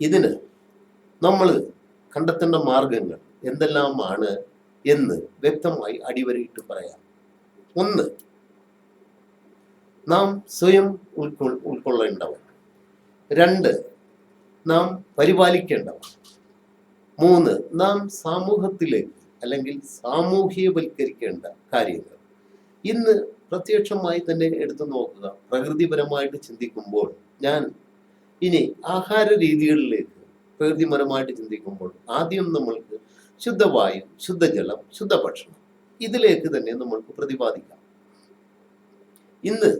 ഇതിന് നമ്മൾ കണ്ടെത്തേണ്ട മാർഗങ്ങൾ എന്തെല്ലാമാണ് എന്ന് വ്യക്തമായി അടിവരയിട്ട് പറയാം. ഒന്ന് നാം സ്വയം ഉൾക്കൊ ഉൾക്കൊള്ളേണ്ടവ രണ്ട് നാം പരിപാലിക്കേണ്ടവ മൂന്ന് നാം സമൂഹത്തിലേക്ക് അല്ലെങ്കിൽ സാമൂഹ്യവൽക്കരിക്കേണ്ട കാര്യങ്ങൾ. ഇന്ന് പ്രത്യക്ഷമായി തന്നെ എടുത്തു നോക്കുക പ്രകൃതിപരമായിട്ട് ചിന്തിക്കുമ്പോൾ ഞാൻ ഇനി ആഹാര രീതികളിലേക്ക് പ്രകൃതിപരമായിട്ട് ചിന്തിക്കുമ്പോൾ ആദ്യം നമ്മൾക്ക് ശുദ്ധവായു ശുദ്ധജലം ശുദ്ധഭക്ഷണം ഇതിലേക്ക് തന്നെ നമ്മൾക്ക് പ്രതിപാദിക്കാം. ഇന്ന്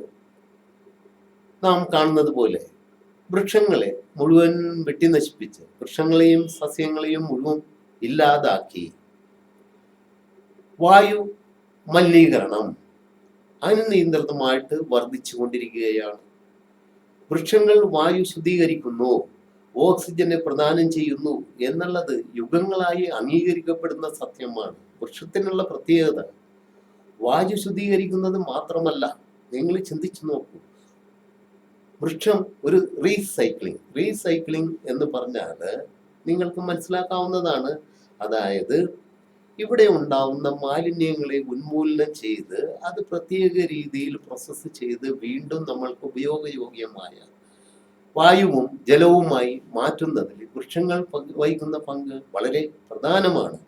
നാം കാണുന്നത് പോലെ വൃക്ഷങ്ങളെ മുഴുവൻ വെട്ടി നശിപ്പിച്ച് വൃക്ഷങ്ങളെയും സസ്യങ്ങളെയും മുഴുവൻ ഇല്ലാതാക്കി വായു മലിനീകരണം അനിയന്ത്രിതമായിട്ട് വർദ്ധിച്ചു കൊണ്ടിരിക്കുകയാണ് വൃക്ഷങ്ങൾ വായു ശുദ്ധീകരിക്കുന്നു ഓക്സിജനെ പ്രദാനം ചെയ്യുന്നു എന്നുള്ളത് യുഗങ്ങളായി അംഗീകരിക്കപ്പെടുന്ന സത്യമാണ്. വൃക്ഷത്തിനുള്ള പ്രത്യേകത വായു ശുദ്ധീകരിക്കുന്നത് മാത്രമല്ല നിങ്ങൾ ചിന്തിച്ചു നോക്കൂ. വൃക്ഷം ഒരു റീസൈക്ലിംഗ് റീസൈക്ലിംഗ് എന്ന് പറഞ്ഞാൽ നിങ്ങൾക്ക് മനസ്സിലാക്കാവുന്നതാണ്. അതായത് ഇവിടെ ഉണ്ടാവുന്ന മാലിന്യങ്ങളെ ഉന്മൂലനം ചെയ്ത് അത് പ്രത്യേക രീതിയിൽ പ്രോസസ്സ് ചെയ്ത് വീണ്ടും നമ്മൾക്ക് ഉപയോഗയോഗ്യമായ വായുവും ജലവുമായി മാറ്റുന്നതിൽ വൃക്ഷങ്ങൾ വഹിക്കുന്ന പങ്ക് വളരെ പ്രധാനമാണ്.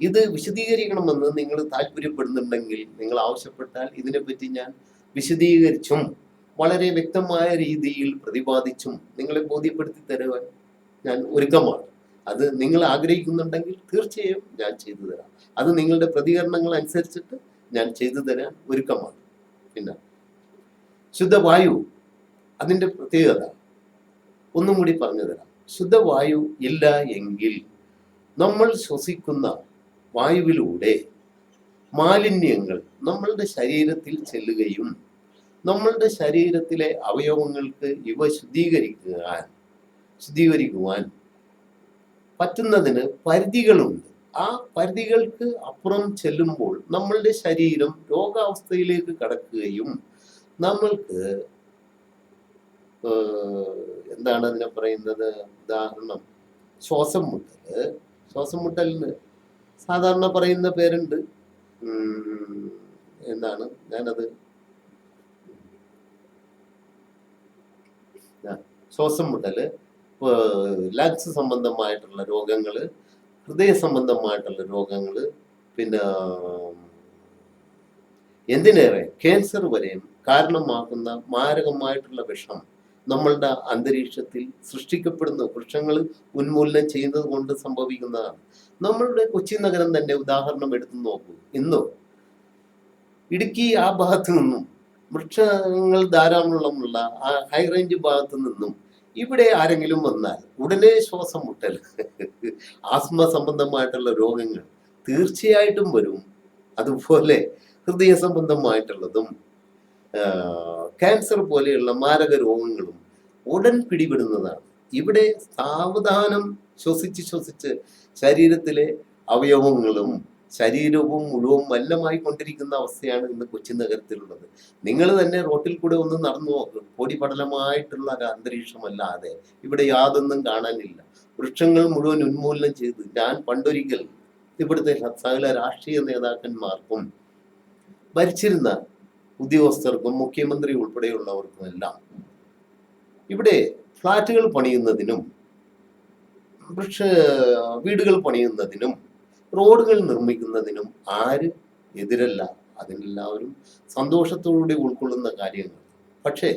ഇത് വിശദീകരിക്കണമെന്ന് നിങ്ങൾ താല്പര്യപ്പെടുന്നുണ്ടെങ്കിൽ നിങ്ങൾ ആവശ്യപ്പെട്ടാൽ ഇതിനെപ്പറ്റി ഞാൻ വിശദീകരിച്ചും വളരെ വ്യക്തമായ രീതിയിൽ പ്രതിപാദിച്ചും നിങ്ങളെ ബോധ്യപ്പെടുത്തി തരുവാൻ ഞാൻ ഒരുക്കമാണ്. അത് നിങ്ങൾ ആഗ്രഹിക്കുന്നുണ്ടെങ്കിൽ തീർച്ചയായും ഞാൻ ചെയ്തു തരാം. അത് നിങ്ങളുടെ പ്രതികരണങ്ങൾ അനുസരിച്ചിട്ട് ഞാൻ ചെയ്തു തരാൻ ഒരുക്കമാണ്. പിന്നെ ശുദ്ധവായു അതിന്റെ പ്രത്യേകത ഒന്നും കൂടി പറഞ്ഞു തരാം. ശുദ്ധവായു ഇല്ല എങ്കിൽ നമ്മൾ ശ്വസിക്കുന്ന വായുവിലൂടെ മാലിന്യങ്ങൾ നമ്മളുടെ ശരീരത്തിൽ ചെല്ലുകയും നമ്മളുടെ ശരീരത്തിലെ അവയവങ്ങൾക്ക് ഇവ ശുദ്ധീകരിക്കുവാൻ ശുദ്ധീകരിക്കുവാൻ പറ്റുന്നതിന് പരിധികളുണ്ട്. ആ പരിധികൾക്ക് അപ്പുറം ചെല്ലുമ്പോൾ നമ്മളുടെ ശരീരം രോഗാവസ്ഥയിലേക്ക് കടക്കുകയും നമ്മൾക്ക് എന്താണ് അതിനെ പറയുന്നത്? ഉദാഹരണം ശ്വാസം മുട്ടൽ ശ്വാസം മുട്ടലിന് സാധാരണ പറയുന്ന പേരുണ്ട്. എന്താണ്? ഞാനത് ശ്വാസം മുട്ടൽ. ലങ്സ് സംബന്ധമായിട്ടുള്ള രോഗങ്ങൾ ഹൃദയ സംബന്ധമായിട്ടുള്ള രോഗങ്ങൾ പിന്നെ എന്തിനേറെ? ക്യാൻസർ വരെയും കാരണമാക്കുന്ന മാരകമായിട്ടുള്ള വിഷം നമ്മളുടെ അന്തരീക്ഷത്തിൽ സൃഷ്ടിക്കപ്പെടുന്ന വൃക്ഷങ്ങൾ ഉന്മൂലനം ചെയ്യുന്നത് കൊണ്ട് സംഭവിക്കുന്നതാണ്. നമ്മളുടെ കൊച്ചി നഗരം തന്നെ ഉദാഹരണം എടുത്തു നോക്കൂ. ഇന്നോ? ഇടുക്കി ആ ഭാഗത്ത് നിന്നും വൃക്ഷങ്ങൾ ധാരാളമുള്ള ആ ഹൈ റേഞ്ച് ഭാഗത്ത് നിന്നും ഇവിടെ ആരെങ്കിലും വന്നാൽ ഉടനെ ശ്വാസം മുട്ടൽ ആസ്മ സംബന്ധമായിട്ടുള്ള രോഗങ്ങൾ തീർച്ചയായിട്ടും വരും. അതുപോലെ ഹൃദയ സംബന്ധമായിട്ടുള്ളതും ക്യാൻസർ പോലെയുള്ള മാരക രോഗങ്ങളും ഉടൻ പിടിപെടുന്നതാണ്. ഇവിടെ സാവധാനം ശ്വസിച്ച് ശ്വസിച്ച് ശരീരത്തിലെ അവയവങ്ങളും ശരീരവും മുഴുവൻ മല്ലമായി കൊണ്ടിരിക്കുന്ന അവസ്ഥയാണ് ഇന്ന് കൊച്ചി നഗരത്തിലുള്ളത്. നിങ്ങൾ തന്നെ റോട്ടിൽ കൂടെ ഒന്ന് നടന്നു നോക്ക്. ഒരു അന്തരീക്ഷമല്ലാതെ ഇവിടെ യാതൊന്നും കാണാനില്ല. വൃക്ഷങ്ങൾ മുഴുവൻ ഉന്മൂലനം ചെയ്ത് ഞാൻ പണ്ടൊരിക്കൽ ഇവിടുത്തെ സകല രാഷ്ട്രീയ നേതാക്കന്മാർക്കും ഭരിച്ചിരുന്ന ഉദ്യോഗസ്ഥർക്കും മുഖ്യമന്ത്രി ഉൾപ്പെടെയുള്ളവർക്കും എല്ലാം ഇവിടെ ഫ്ലാറ്റുകൾ പണിയുന്നതിനും വൃക്ഷ വീടുകൾ പണിയുന്നതിനും റോഡുകൾ നിർമ്മിക്കുന്നതിനും ആര് എതിരല്ല അതിനെല്ലാവരും സന്തോഷത്തോടുകൂടി ഉൾക്കൊള്ളുന്ന കാര്യങ്ങൾ. പക്ഷേ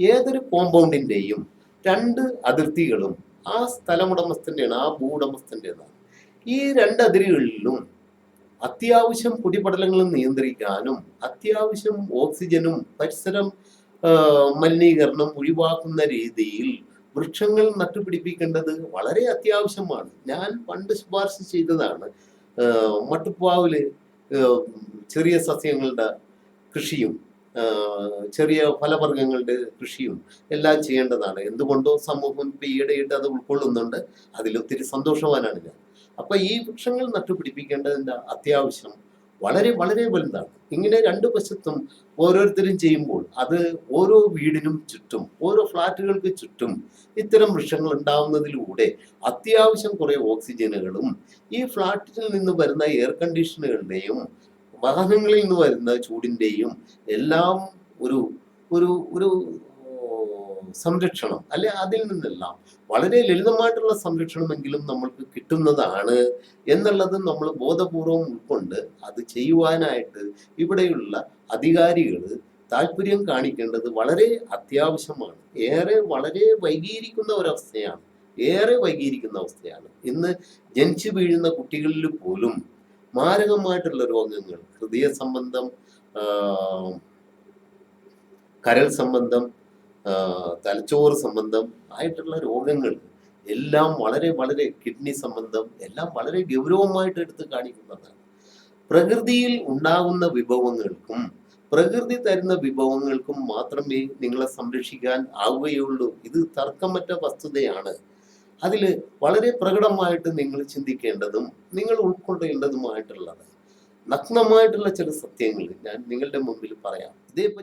ഏതൊരു കോമ്പൗണ്ടിന്റെയും രണ്ട് അതിർത്തികളും ആ സ്ഥലമുടമസ്ഥന്റെയാണ് ആ ഭൂവുടമസ്ഥന്റെതാണ് ഈ രണ്ട് അതിരുകളിലും അത്യാവശ്യം പൊടിപടലങ്ങൾ നിയന്ത്രിക്കാനും അത്യാവശ്യം ഓക്സിജനും പരിസരം മലിനീകരണം ഒഴിവാക്കുന്ന രീതിയിൽ വൃക്ഷങ്ങൾ നട്ടുപിടിപ്പിക്കേണ്ടത് വളരെ അത്യാവശ്യമാണ്. ഞാൻ പണ്ട് ശുപാർശ ചെയ്തതാണ് ആ, മട്ടുപ്പാവിൽ ചെറിയ സസ്യങ്ങളുടെ കൃഷിയും ചെറിയ ഫലവർഗങ്ങളുടെ കൃഷിയും എല്ലാം ചെയ്യേണ്ടതാണ്. എന്തുകൊണ്ടോ സമൂഹം ഇപ്പൊ ഈയിടെയായിട്ട് അത് ഉൾക്കൊള്ളുന്നുണ്ട്. അതിലൊത്തിരി സന്തോഷവാനാണ് ഞാൻ. അപ്പം ഈ വൃക്ഷങ്ങൾ നട്ടുപിടിപ്പിക്കേണ്ടതിന്റെ അത്യാവശ്യം വളരെ വളരെ വലുതാണ്. ഇങ്ങനെ രണ്ട് വശത്തും ഓരോരുത്തരും ചെയ്യുമ്പോൾ അത് ഓരോ വീടിനും ചുറ്റും ഓരോ ഫ്ലാറ്റുകൾക്ക് ചുറ്റും ഇത്തരം വൃക്ഷങ്ങൾ ഉണ്ടാവുന്നതിലൂടെ അത്യാവശ്യം കുറെ ഓക്സിജനുകളും ഈ ഫ്ലാറ്റിൽ നിന്ന് വരുന്ന എയർ കണ്ടീഷനുകളുടെയും വാഹനങ്ങളിൽ നിന്ന് വരുന്ന ചൂടിന്റെയും എല്ലാം ഒരു ഒരു ഒരു സംരക്ഷണം അല്ലെ അതിൽ നിന്നെല്ലാം വളരെ ലളിതമായിട്ടുള്ള സംരക്ഷണമെങ്കിലും നമ്മൾക്ക് കിട്ടുന്നതാണ് എന്നുള്ളത് നമ്മൾ ബോധപൂർവം ഉൾക്കൊണ്ട് അത് ചെയ്യുവാനായിട്ട് ഇവിടെയുള്ള അധികാരികൾ താല്പര്യം കാണിക്കേണ്ടത് വളരെ അത്യാവശ്യമാണ്. ഏറെ വളരെ വൈകിയിരിക്കുന്ന ഒരവസ്ഥയാണ്. ഏറെ വൈകിയിരിക്കുന്ന അവസ്ഥയാണ്. ഇന്ന് ജനിച്ചു വീഴുന്ന കുട്ടികളിൽ പോലും മാരകമായിട്ടുള്ള രോഗങ്ങൾ ഹൃദയ സംബന്ധം കരൾ സംബന്ധം തലച്ചോറ് സംബന്ധം ആയിട്ടുള്ള രോഗങ്ങൾ എല്ലാം വളരെ വളരെ കിഡ്നി സംബന്ധം എല്ലാം വളരെ ഗൗരവമായിട്ട് എടുത്ത് കാണിക്കുന്നതാണ്. പ്രകൃതിയിൽ ഉണ്ടാകുന്ന വിഭവങ്ങൾക്കും പ്രകൃതി തരുന്ന വിഭവങ്ങൾക്കും മാത്രമേ നിങ്ങളെ സംരക്ഷിക്കാൻ ആവുകയുള്ളൂ. ഇത് തർക്കമറ്റ വസ്തുതയാണ്. അതിൽ വളരെ പ്രകടമായിട്ട് നിങ്ങൾ ചിന്തിക്കേണ്ടതും നിങ്ങൾ ഉൾക്കൊള്ളേണ്ടതുമായിട്ടുള്ളത് നഗ്നമായിട്ടുള്ള ചില സത്യങ്ങൾ ഞാൻ നിങ്ങളുടെ മുമ്പിൽ പറയാം. ഇതേപ്പറ്റി